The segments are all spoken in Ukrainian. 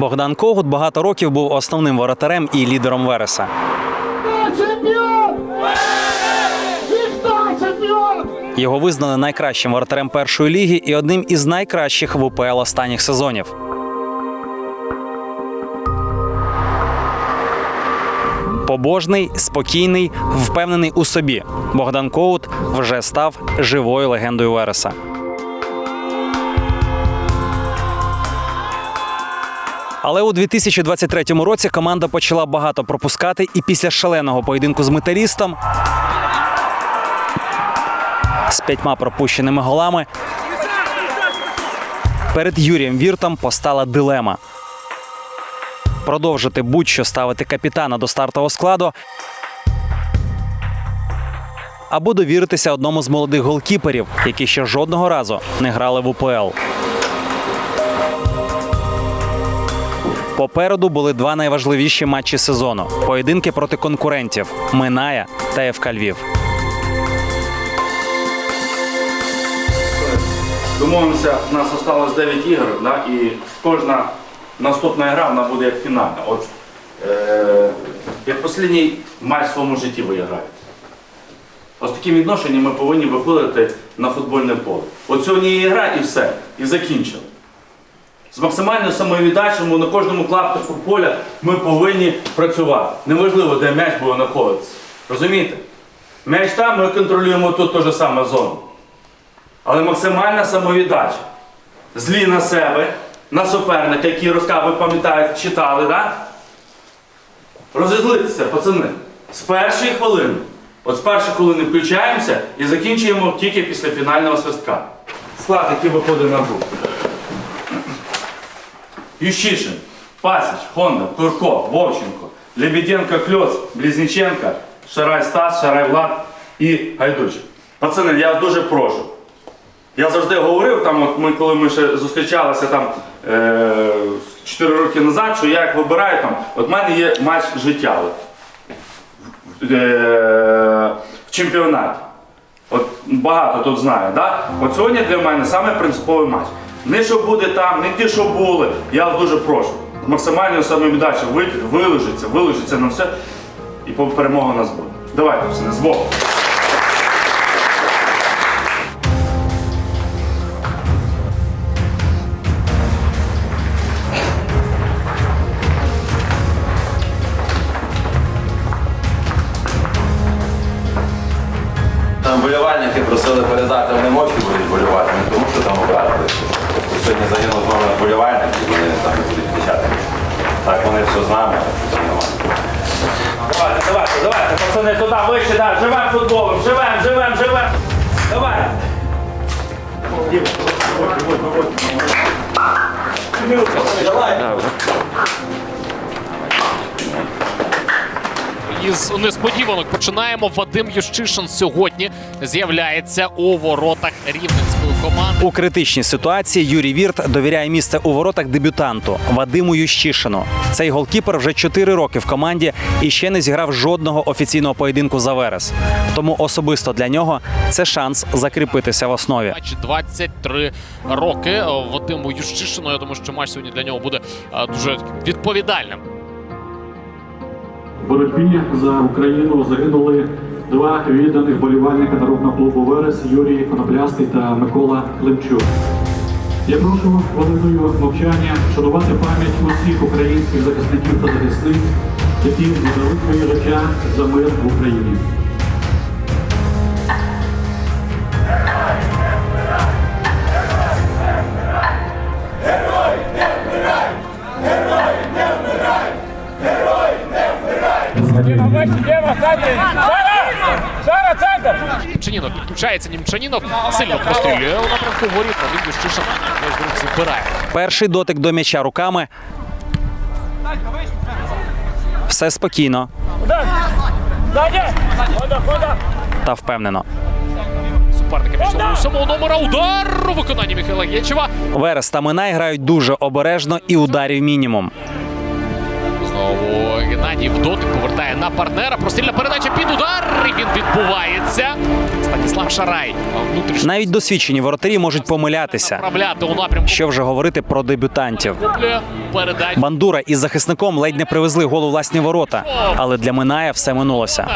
Богдан Когут багато років був основним воротарем і лідером Вереса. Його визнали найкращим воротарем першої ліги і одним із найкращих в УПЛ останніх сезонів. Побожний, спокійний, впевнений у собі. Богдан Коут вже став живою легендою Вереса. Але у 2023 році команда почала багато пропускати, і після шаленого поєдинку з металістом з п'ятьма пропущеними голами. Перед Юрієм Віртом постала дилема. Продовжити будь-що ставити капітана до стартового складу. Або довіритися одному з молодих голкіперів, які ще жодного разу не грали в УПЛ. Попереду були два найважливіші матчі сезону: поєдинки проти конкурентів Миная та ФК Львів. Домовимося, у нас залишилось 9 ігор, да, і кожна наступна гра вона буде як фінальна. От, е, як останній матч в своєму житті ви. Ось таким відношенням ми повинні виходити на футбольне поле. От сьогодні є гра і все, і закінчили. З максимальною самовіддачею на кожному клаптику поля ми повинні працювати. Неважливо, де м'яч буде знаходитися. Розумієте? М'яч там, ми контролюємо тут те ж саме зону. Але максимальна самовіддача. Злі на себе, на суперника, який розказав, ви пам'ятаєте, читали, да? Розізлитися, пацани. З першої хвилини. От з першої хвилини включаємося і закінчуємо тільки після фінального свистка. Склад, який виходить на гру. Ющишин, Пасіч, Хонда, Турко, Вовченко, Лебеденко, Кльоц, Близніченко, Шарай Стас, Шарай Влад і Гайдучик. Пацани, я вас дуже прошу. Я завжди говорив, там, от ми, коли ми ще зустрічалися там е, 4 роки назад, що я як вибираю, там, от в мене є матч життя от, е, в чемпіонаті. От багато тут знає, да? От сьогодні для мене саме матч. Не що буде там, не ті, що були. Я вас дуже прошу. Максимально саме самовіддачею вилежиться виложиться на все, і перемога у нас буде. Давайте, все, з Богом. Пацани, туди, вище, да, живем футболом, живем, живем, живем. Давай. Давай! Давай! виходь, виходь. Із несподіванок починаємо. Вадим Ющишин сьогодні з'являється у воротах рівненської команди. У критичній ситуації Юрій Вірт довіряє місце у воротах дебютанту Вадиму Ющишину. Цей голкіпер вже 4 роки в команді і ще не зіграв жодного офіційного поєдинку за Верес. Тому особисто для нього це шанс закріпитися в основі. Матч 23 роки Вадиму Ющишину. Я думаю, що матч сьогодні для нього буде е, дуже відповідальним. В боротьбі за Україну загинули два відданих болівальника народного клубу Верес Юрій Коноплястий та Микола Климчук. Я прошу хвилиною мовчання шанувати пам'ять усіх українських захисників та захисниць, які віддали своє життя за мир в Україні. Німчанінов підключається. Німчанінов сильно прострілює у напрямку воріт. Вадим Ющишин ось збирає. Перший дотик до м'яча руками. Все спокійно. Та впевнено. Суперники пішли у сьомого номера. Удар у виконанні Михайла Єчева. Верес та Минай грають дуже обережно і ударів мінімум. Знову Геннадій в дотик повертає на партнера. Прострільна передача під удар. І він відбувається. Станіслав Шарай. Внутрішній... Навіть досвідчені воротарі можуть помилятися. у. Що вже говорити про дебютантів? Бандура із захисником ледь не привезли гол у власні ворота, але для Миная все минулося.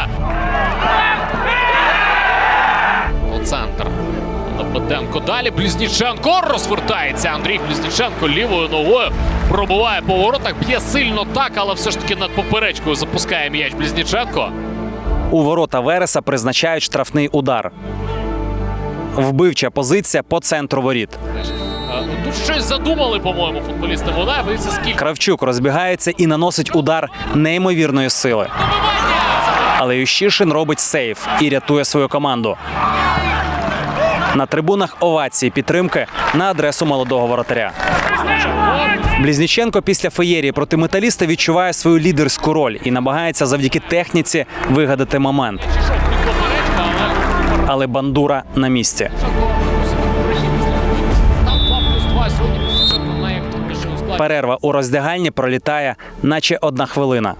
Лебеденко далі. Близніченко розвертається. Андрій Близніченко лівою ногою пробиває по воротах. Б'є сильно так, але все ж таки над поперечкою запускає м'яч Близніченко. У ворота Вереса призначають штрафний удар. Вбивча позиція по центру воріт. Е, Тут щось задумали, по-моєму, футболісти Вода. Подивіться, скільки Кравчук розбігається і наносить удар неймовірної сили. Але Ющишин робить сейф і рятує свою команду. На трибунах овації підтримки на адресу молодого воротаря. Близніченко після феєрії проти металіста відчуває свою лідерську роль і намагається завдяки техніці вигадати момент. але бандура на місці. там 2 плюс 2 сьогодні Близніченко найактивніший у складі. Перерва у роздягальні пролітає, наче одна хвилина.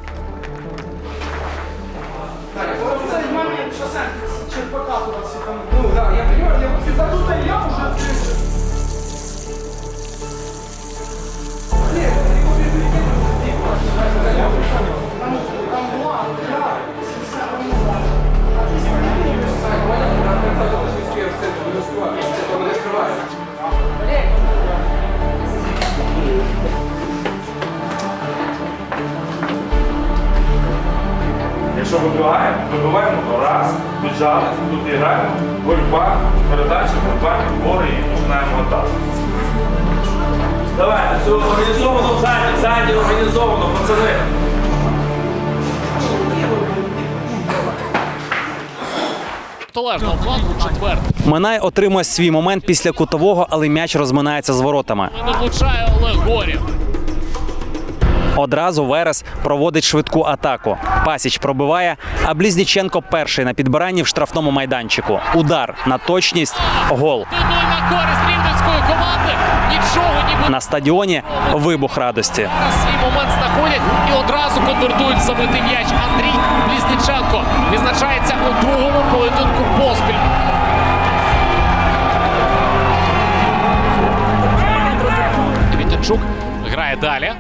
Протилежного флангу четвертий. Минай отримує свій момент після кутового, але м'яч розминається з воротами. Не влучає Олег Горів. Одразу Верес проводить швидку атаку. Пасіч пробиває, а Близніченко перший на підбиранні в штрафному майданчику. Удар на точність, гол. на користь рівненської команди. Нічого ніби На стадіоні вибух радості. на свій момент знаходять і одразу конвертують забитий м'яч. Андрій Близніченко відзначається у другому поєдинку поспіль. Вітячук грає далі.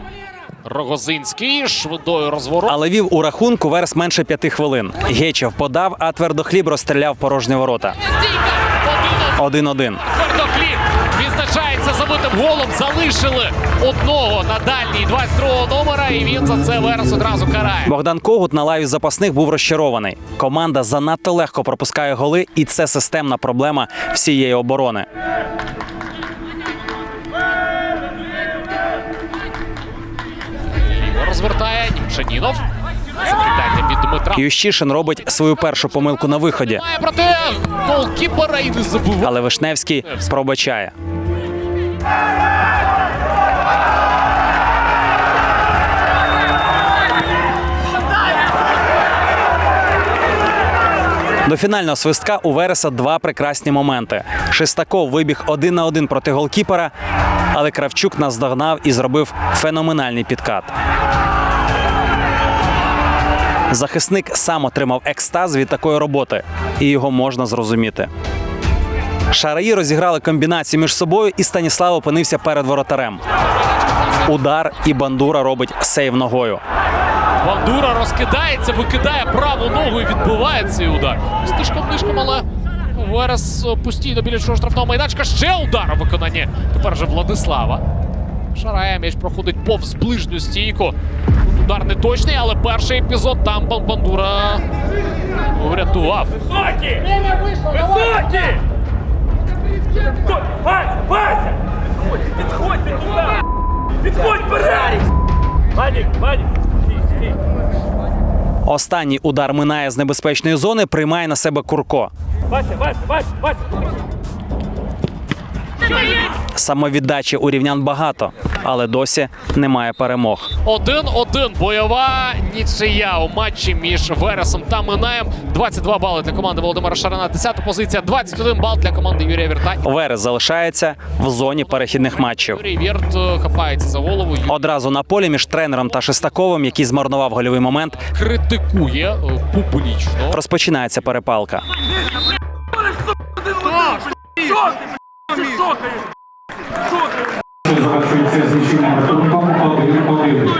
Рогозинський швидою розворот. Але вів у рахунку Верес менше п'яти хвилин. Гечев подав, а твердохліб розстріляв порожні ворота. Стійка! 1-1. 1-1. Твердохліб відзначається забитим голом. Залишили одного на дальній 22-го номера, і він за це Верес одразу карає. Богдан Когут на лаві запасних був розчарований. Команда занадто легко пропускає голи, і це системна проблема всієї оборони. Розвертає Німчанінов. Закидання від Дмитра. Ющишин робить свою першу помилку на виході, Проте голкіпера і не забуває. але Вишневський пробачає. До фінального свистка у Вереса два прекрасні моменти. Шестаков вибіг один на один проти голкіпера, але Кравчук наздогнав і зробив феноменальний підкат. Захисник сам отримав екстаз від такої роботи, і його можна зрозуміти. Шараї розіграли комбінацію між собою, і Станіслав опинився перед воротарем. Удар і бандура робить сейв ногою. Бандура розкидається, викидає праву ногу і відбиває цей удар. Стишком нишком, але Верес постійно біля чого штрафного майданчика. Ще удар у виконанні. Тепер вже Владислава. Шарає м'яч проходить повз ближню стійку. Тут удар не точний, але перший епізод там Бандура врятував. Вышло, давай! Вася, Вася! Підходь, підходь! Підходь вперед! Ванік, Ванік! Останній удар минає з небезпечної зони, приймає на себе Курко. Вася, Вася, Вася, Вася! Самовіддачі у рівнян багато, але досі немає перемог. 1-1 бойова нічия у матчі між Вересом та Минаєм. 22 бали для команди Володимира Шарана. 10 позиція, 21 бал для команди Юрія Вірта. Верес залишається в зоні перехідних матчів. Юрій Вірт е, хапається за голову. Одразу на полі між тренером та Шестаковим, який змарнував гольовий момент, Критикує е, публічно. розпочинається перепалка. Завершується знищення рахунком один-один.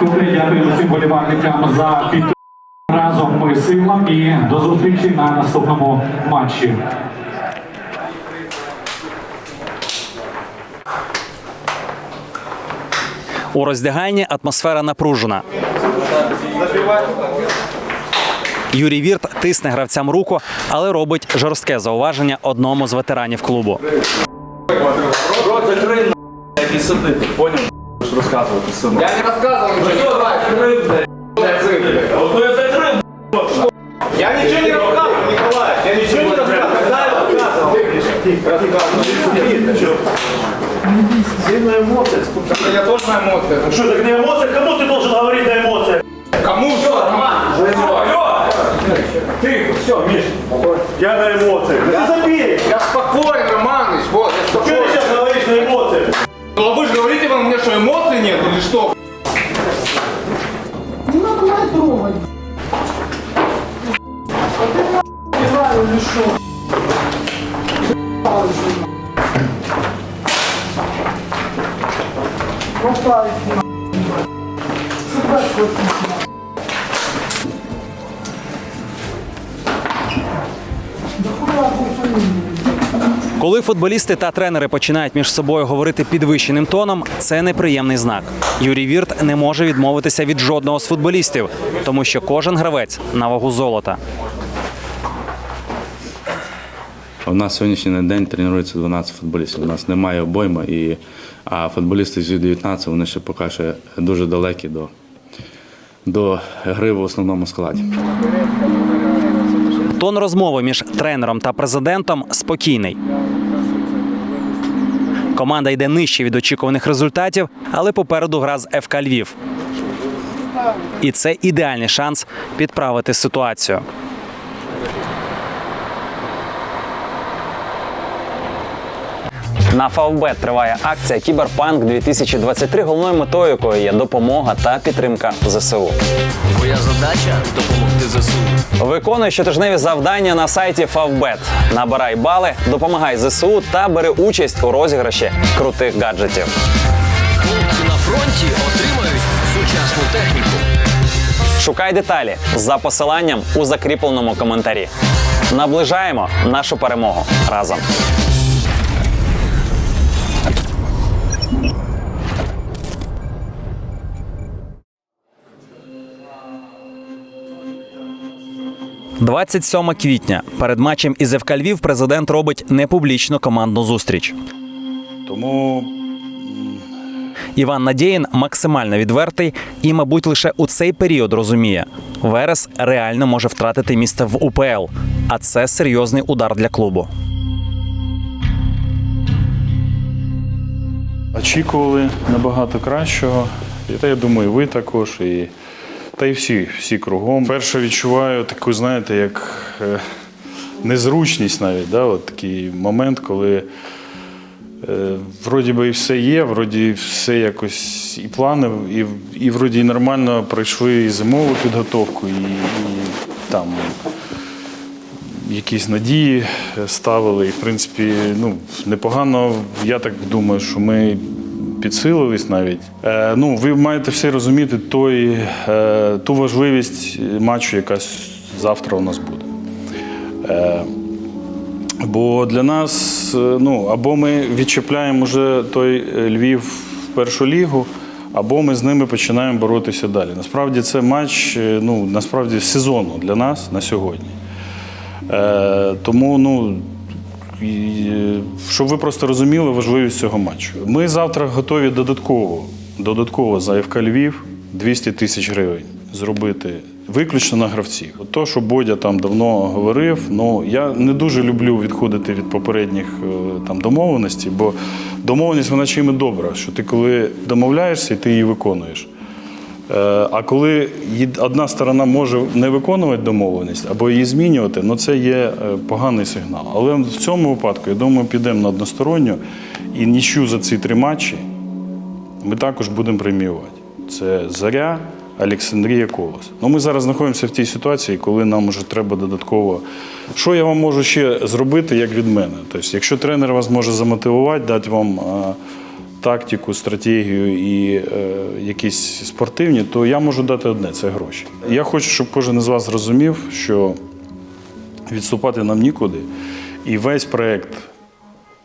Добре, дякую всім болівальникам за підтримку. Разом ми сила і до зустрічі на наступному матчі. У роздягальні атмосфера напружена. Юрій Вірт тисне гравцям руку, але робить жорстке зауваження одному з ветеранів клубу. Рот закрий, на, як і сидити, поняв? Будеш розказувати сину. Я не розказував, нічого, давай, закрий, блядь. Ото я закрив, Я ничего не рассказывал, Николай. Я ничего не рассказывал. Когда я рассказывал? Рассказывал. Сильная эмоция. Я тоже на эмоциях. Что, так на эмоциях? Кому ты должен говорить на эмоциях? Ты, все, Миш. Я на эмоциях. Да ты забей. Я спокоен, Романыч. Вот, я Что ты спокоен. сейчас говоришь на эмоциях? Ну а вы же говорите вам мне, что эмоций нет или что? Коли футболісти та тренери починають між собою говорити підвищеним тоном, це неприємний знак. Юрій Вірт не може відмовитися від жодного з футболістів, тому що кожен гравець на вагу золота. У нас сьогоднішній день тренується 12 футболістів. У нас немає обойма, і, а футболісти з U19 вони ще поки що дуже далекі до, до гри в основному складі. Тон розмови між тренером та президентом спокійний. Команда йде нижче від очікуваних результатів, але попереду гра з ФК Львів. І це ідеальний шанс підправити ситуацію. На Фавбет триває акція Кіберпанк 2023, головною метою якої є допомога та підтримка ЗСУ. Твоя задача допомогти ЗСУ. Виконуй щотижневі завдання на сайті Favbet. Набирай бали, допомагай ЗСУ та бери участь у розіграші крутих гаджетів. Хлопці на фронті отримають сучасну техніку. Шукай деталі за посиланням у закріпленому коментарі. Наближаємо нашу перемогу разом. «27 квітня. Перед матчем із ФК Львів президент робить непублічну командну зустріч. Тому Іван Надєїн максимально відвертий і, мабуть, лише у цей період розуміє, Верес реально може втратити місце в УПЛ, а це серйозний удар для клубу. Очікували набагато кращого. І та я думаю, ви також, і та й всі, всі кругом. Перше відчуваю таку, знаєте, як е, незручність навіть, да, от такий момент, коли е, вроді би і все є, вроді все якось і плани, і, і вроді і нормально пройшли і зимову підготовку, і, і там якісь надії ставили. І, в принципі, ну, непогано, я так думаю, що ми підсилились навіть. Е, ну, ви маєте всі розуміти той, е, ту важливість матчу, яка завтра у нас буде. Е, бо для нас, е, ну, або ми відчіпляємо вже той е, Львів в першу лігу, або ми з ними починаємо боротися далі. Насправді це матч, е, ну, насправді сезону для нас на сьогодні. Е, тому, ну, щоб ви просто розуміли важливість цього матчу. Ми завтра готові додатково, додатково за ФК Львів 200 тисяч гривень зробити виключно на гравців. То, що Бодя там давно говорив, ну я не дуже люблю відходити від попередніх е, там домовленостей, бо домовленість вона чим і добра, що ти коли домовляєшся, і ти її виконуєш. Е, А коли одна сторона може не виконувати домовленість або її змінювати, ну це є е, поганий сигнал. Але в цьому випадку, я думаю, підемо на односторонню і нічю за ці три матчі ми також будемо преміювати. Це Заря, Олександрія Колос. Ну, ми зараз знаходимося в тій ситуації, коли нам вже треба додатково. Що я вам можу ще зробити, як від мене? Тобто, якщо тренер вас може замотивувати, дати вам е, тактику, стратегію і е, якісь спортивні, то я можу дати одне це гроші. Я хочу, щоб кожен із вас зрозумів, що відступати нам нікуди. І весь проєкт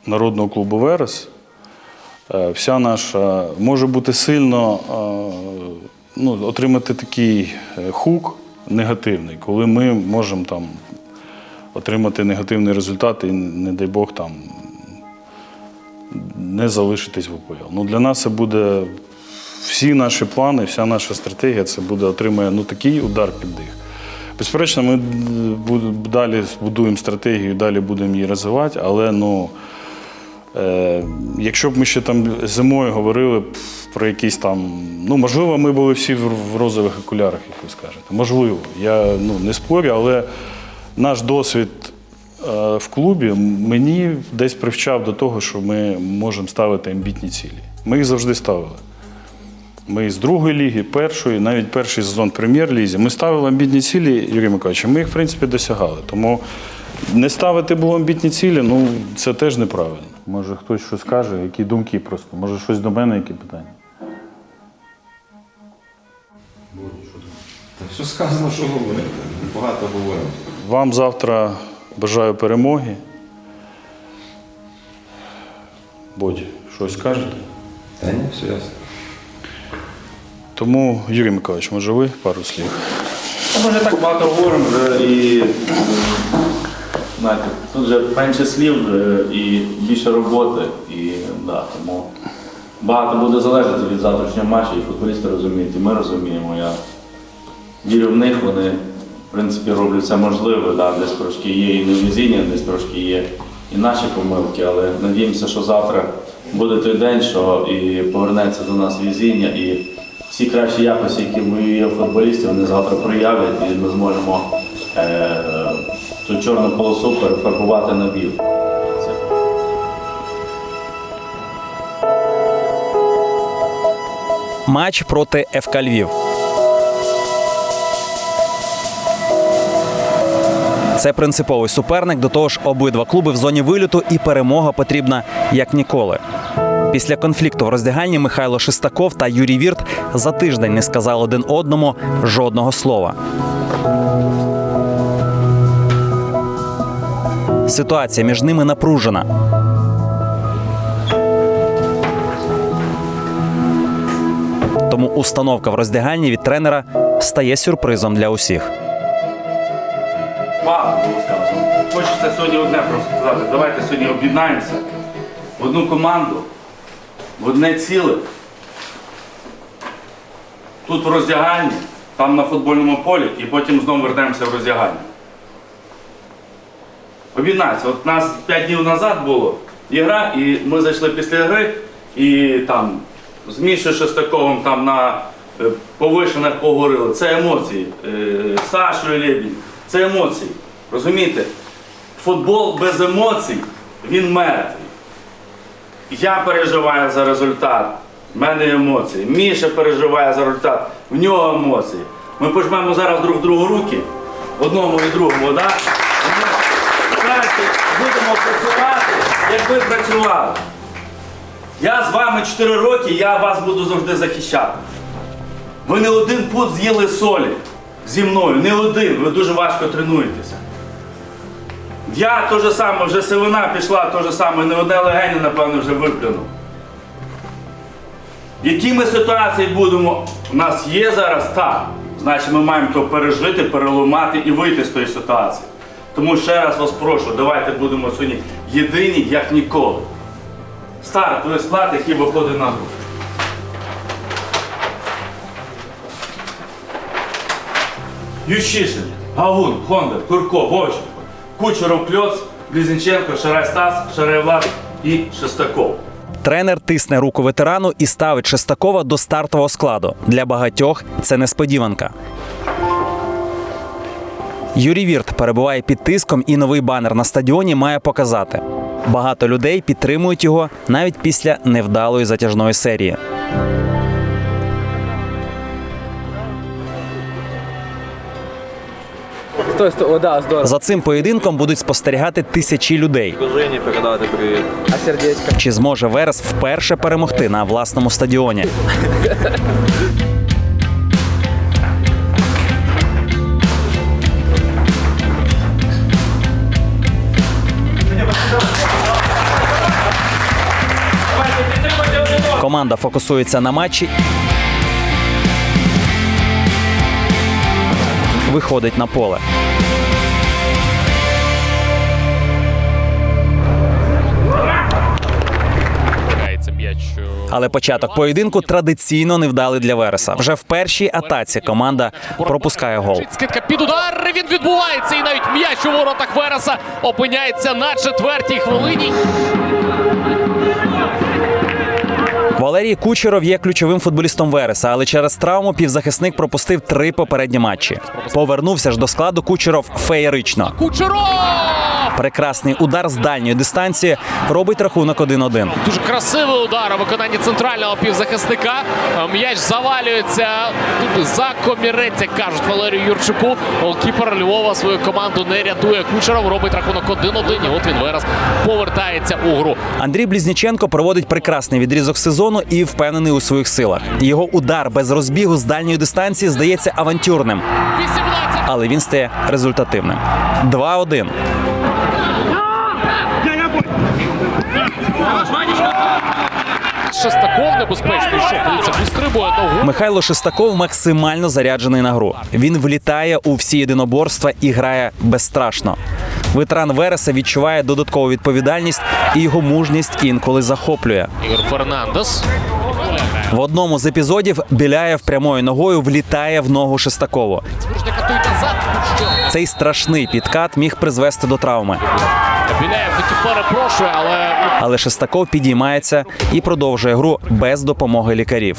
народного клубу Верес. Е, Вся наша може бути сильно е, ну, отримати такий е, хук негативний, коли ми можемо там отримати негативний результат і, не дай Бог, там не залишитись в УПЛ. Ну, для нас це буде всі наші плани, вся наша стратегія це буде отримає ну, такий удар під дих. Безперечно, ми далі будуємо стратегію, далі будемо її розвивати, але ну. Е, якщо б ми ще там зимою говорили про якісь там. Ну, можливо, ми були всі в розових окулярах, як ви скажете. Можливо. Я ну, не спорю, але наш досвід е, в клубі мені десь привчав до того, що ми можемо ставити амбітні цілі. Ми їх завжди ставили. Ми з другої ліги, першої, навіть перший сезон прем'єр-лізі, ми ставили амбітні цілі, Юрій Миколаївич, ми їх, в принципі, досягали. Тому не ставити було амбітні цілі, ну це теж неправильно. Може хтось щось скаже, які думки просто. Може щось до мене, які питання. Та все сказано, що говорити. Багато говоримо. Вам завтра бажаю перемоги. Бодь, щось скажете? Та ні, все ясно. Тому, Юрій Миколаївич, може ви пару слів? Ми вже так багато говоримо вже і знаєте, тут вже менше слів і більше роботи. І да, тому багато буде залежати від завтрашнього матчу, і футболісти розуміють, і ми розуміємо. Я вірю в них, вони принципі роблять все можливе. Да, десь трошки є і невезіння, десь трошки є і наші помилки, але надіємося, що завтра буде той день, що і повернеться до нас везіння, і всі кращі якості, які в є футболістів, вони завтра проявлять, і ми зможемо е, цю чорну полосу перефарбувати на білу. Матч проти ФК Львів. Це принциповий суперник. До того ж, обидва клуби в зоні виліту, і перемога потрібна як ніколи. Після конфлікту в роздягальні Михайло Шестаков та Юрій Вірт за тиждень не сказали один одному жодного слова. Ситуація між ними напружена. Тому установка в роздягальні від тренера стає сюрпризом для усіх. Багато було. Хочеться сьогодні одне просто сказати. Давайте сьогодні об'єднаємося в одну команду, в одне ціле. Тут в роздягальні, там на футбольному полі, і потім знову вернемося в роздягальню. Об'єднатися. От нас 5 днів назад було ігра, і ми зайшли після гри, і там з Мішою Шестаковим там на е, повишенах поговорили. Це емоції. Е, Сашою Лєбідь. Це емоції. Розумієте? Футбол без емоцій, він мертвий. Я переживаю за результат, в мене емоції. Міша переживає за результат, в нього емоції. Ми пожмемо зараз друг другу руки, одному і другому? І будемо працювати, як ви працювали. Я з вами 4 роки, я вас буду завжди захищати. Ви не один пут з'їли солі зі мною, не один, ви дуже важко тренуєтеся. Я то же саме, вже сивина пішла, то же саме, не одне легені, напевно, вже виплюнув. Які ми ситуації будемо, у нас є зараз так, значить ми маємо то пережити, переламати і вийти з тої ситуації. Тому ще раз вас прошу, давайте будемо сьогодні єдині, як ніколи. Стартовий склад, який виходить на гру. Ющишин, Гагун, Хонда, Курко, Вовченко, Кучеров, Кльоц, Близніченко, Шарай Стас, Шарай Влад і Шестаков. Тренер тисне руку ветерану і ставить Шестакова до стартового складу. Для багатьох це несподіванка. Юрій Вірт перебуває під тиском, і новий банер на стадіоні має показати. Багато людей підтримують його навіть після невдалої затяжної серії. Стой, стой, о, да, здорово. За цим поєдинком будуть спостерігати тисячі людей. Жені передати привіт. А сердечко? Чи зможе Верес вперше перемогти на власному стадіоні? Команда фокусується на матчі. Виходить на поле. Але початок поєдинку традиційно невдалий для Вереса. Вже в першій атаці команда пропускає гол. Скидка під удар. Він відбувається, і навіть м'яч у воротах Вереса опиняється на четвертій хвилині. Валерій Кучеров є ключовим футболістом Вереса, але через травму півзахисник пропустив три попередні матчі. Повернувся ж до складу Кучеров феєрично. Кучеров! Прекрасний удар з дальньої дистанції робить рахунок 1-1. Дуже красивий удар у виконанні центрального півзахисника. Е, М'яч завалюється тут за комірець, як кажуть Валерію Юрчуку. Голкіпер Львова свою команду не рятує. Кучеров робить рахунок 1-1. І от він вираз повертається у гру. Андрій Блізніченко проводить прекрасний відрізок сезону і впевнений у своїх силах. Його удар без розбігу з дальньої дистанції здається авантюрним, 18 але він стає результативним. 2-1. Шестаков небезпечний. Що подивіться, вистрибує ногу. Михайло Шестаков максимально заряджений на гру. Він влітає у всі єдиноборства і грає безстрашно. Ветеран Вереса відчуває додаткову відповідальність і його мужність інколи захоплює. Ігор Фернандес. В одному з епізодів Біляєв прямою ногою влітає в ногу Шестакову. Цей страшний підкат міг призвести до травми. Біляєв таки перепрошує, але Але Шестаков підіймається і продовжує гру без допомоги лікарів.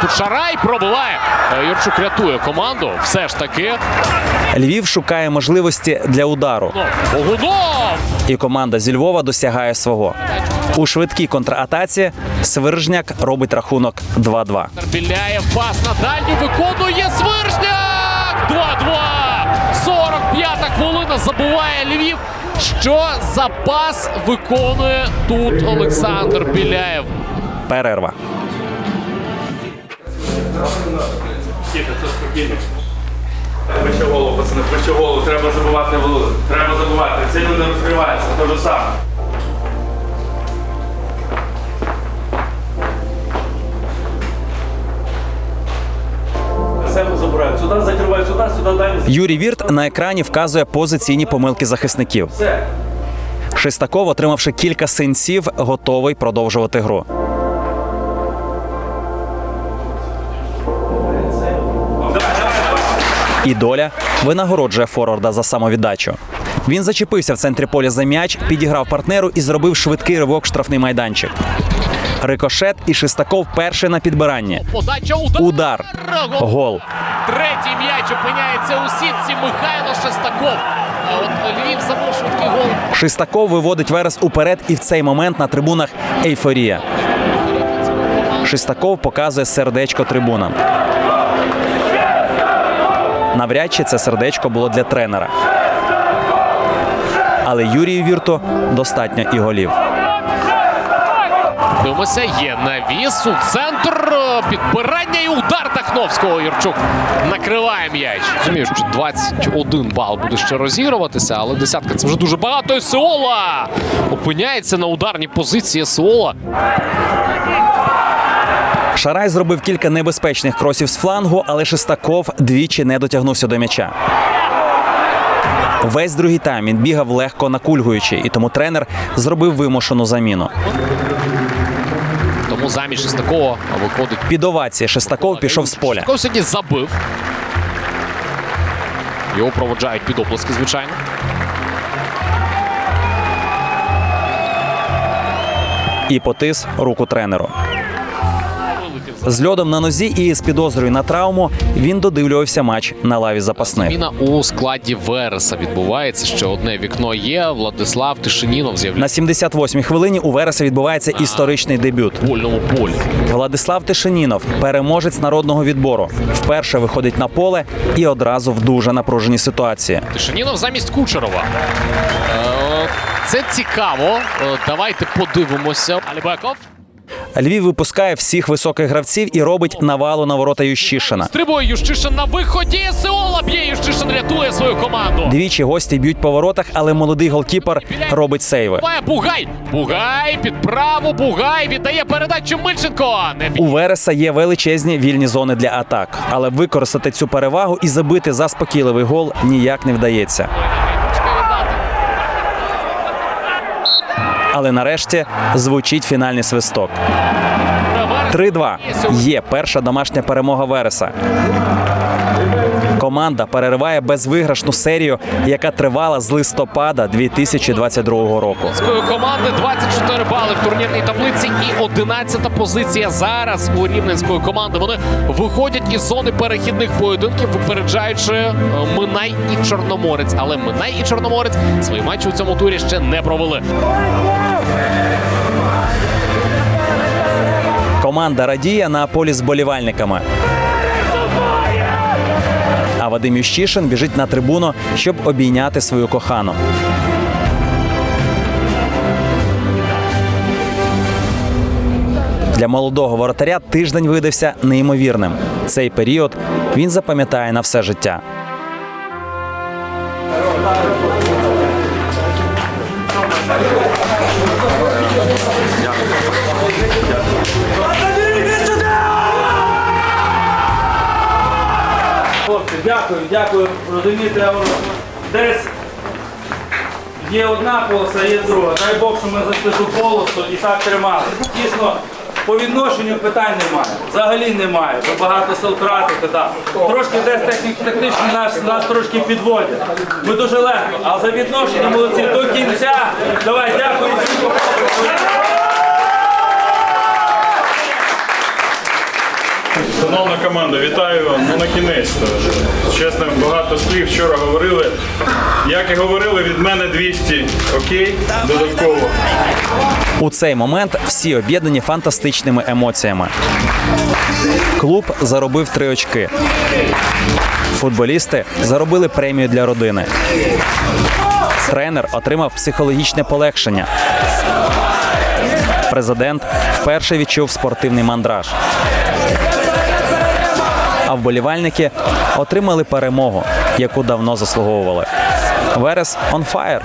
Тут Шарай пробиває. Е, Юрчук рятує команду. Все ж таки. Львів шукає можливості для удару, Ну, і команда зі Львова досягає свого. У швидкій контратаці Свиржняк робить рахунок 2-2. Біляєв пас на дальню виконує Свиржняк! 2-2! 45-та хвилина забуває Львів. Що за пас виконує тут Олександр Біляєв? Перерва. Тихо, це спокійно. Вище голову, пацани, вище голову, треба забувати голову. Треба забувати. Сильно не розкривається, те ж саме. Себе забирають. Сюди закривають, сюди, сюди далі. Юрій Вірт на екрані вказує позиційні помилки захисників. Все. Шестаков, отримавши кілька сенсів, готовий продовжувати гру. І доля винагороджує форварда за самовіддачу. Він зачепився в центрі поля за м'яч, підіграв партнеру і зробив швидкий ривок в штрафний майданчик. Рикошет і Шестаков перший на підбиранні. Подача удар. Удар. Гол. Гол. Третій м'яч опиняється у сітці Михайло Шестаков. А от Львів забув швидкий гол. Шестаков виводить Верес уперед, і в цей момент на трибунах ейфорія. Шестаков показує сердечко трибунам. Навряд чи це сердечко було для тренера. Але Юрію Вірту достатньо і голів. Дивимося, є навіс у центр. е, Підбирання і удар Тахновського. Юрчук накриває м'яч. Розумію, що 21 бал буде ще розігруватися, але десятка це вже дуже багато. І Сеола опиняється на ударній позиції Сеола. Шарай зробив кілька небезпечних кросів з флангу, але Шестаков двічі не дотягнувся до м'яча. Весь другий тайм він бігав легко накульгуючи, і тому тренер зробив вимушену заміну. Тому замість Шестакова виходить. Під овації Шестаков пішов з поля. Шестаков сьогодні забив. Його проводжають під оплески, звичайно. і потис руку тренеру. З льодом на нозі і з підозрою на травму він додивлювався матч на лаві запасних. Зміна у складі Вереса відбувається. Ще одне вікно є. Владислав Тишинінов з'являється На 78-й хвилині у Вереса відбувається історичний дебют. вольному полі. Владислав Тишинінов, переможець народного відбору, вперше виходить на поле і одразу в дуже напруженій ситуації. Тишинінов замість Кучерова. Е, Це цікаво. Е, Давайте подивимося. Алібеков. Львів випускає всіх високих гравців і робить навалу на ворота Ющишина. Стрибує Ющишин на виході. Сеола б'є. Ющишин рятує свою команду. Двічі гості б'ють по воротах, але молодий голкіпер робить сейви. Бугай. Бугай під праву. Бугай віддає передачу Мильченко. Не У Вереса є величезні вільні зони для атак, але використати цю перевагу і забити заспокійливий гол ніяк не вдається. Але нарешті звучить фінальний свисток. 3-2. Є перша домашня перемога Вереса. Команда перериває безвиграшну серію, яка тривала з листопада 2022 року. Команди 24 бали в турнірній таблиці і 11 позиція зараз у рівненської команди. Вони виходять із зони перехідних поєдинків, випереджаючи е, Минай і Чорноморець. Але Минай і Чорноморець свої матчі у цьому турі ще не провели. Команда радіє на полі з болівальниками. А Вадим Ющишин біжить на трибуну, щоб обійняти свою кохану. Для молодого воротаря тиждень видався неймовірним. Цей період він запам'ятає на все життя. Дякую, дякую. Розумієте, десь є одна полоса, є друга. Дай Бог, що ми зайшли ту полосу і так тримали. Дійсно, по відношенню питань немає. Взагалі немає. Ви багато сил тратите. Так. Трошки десь техніко-тактично нас, нас трошки підводять. Ми дуже легко. А за відношення молодці до кінця. Давай, дякую всім. Шановна команда, вітаю ну на кінець. Чесно, багато слів вчора говорили. Як і говорили, від мене 200, окей, додатково. У цей момент всі об'єднані фантастичними емоціями. Клуб заробив три очки. Футболісти заробили премію для родини. Тренер отримав психологічне полегшення. Президент вперше відчув спортивний мандраж. Вболівальники отримали перемогу, яку давно заслуговували. Верес on fire.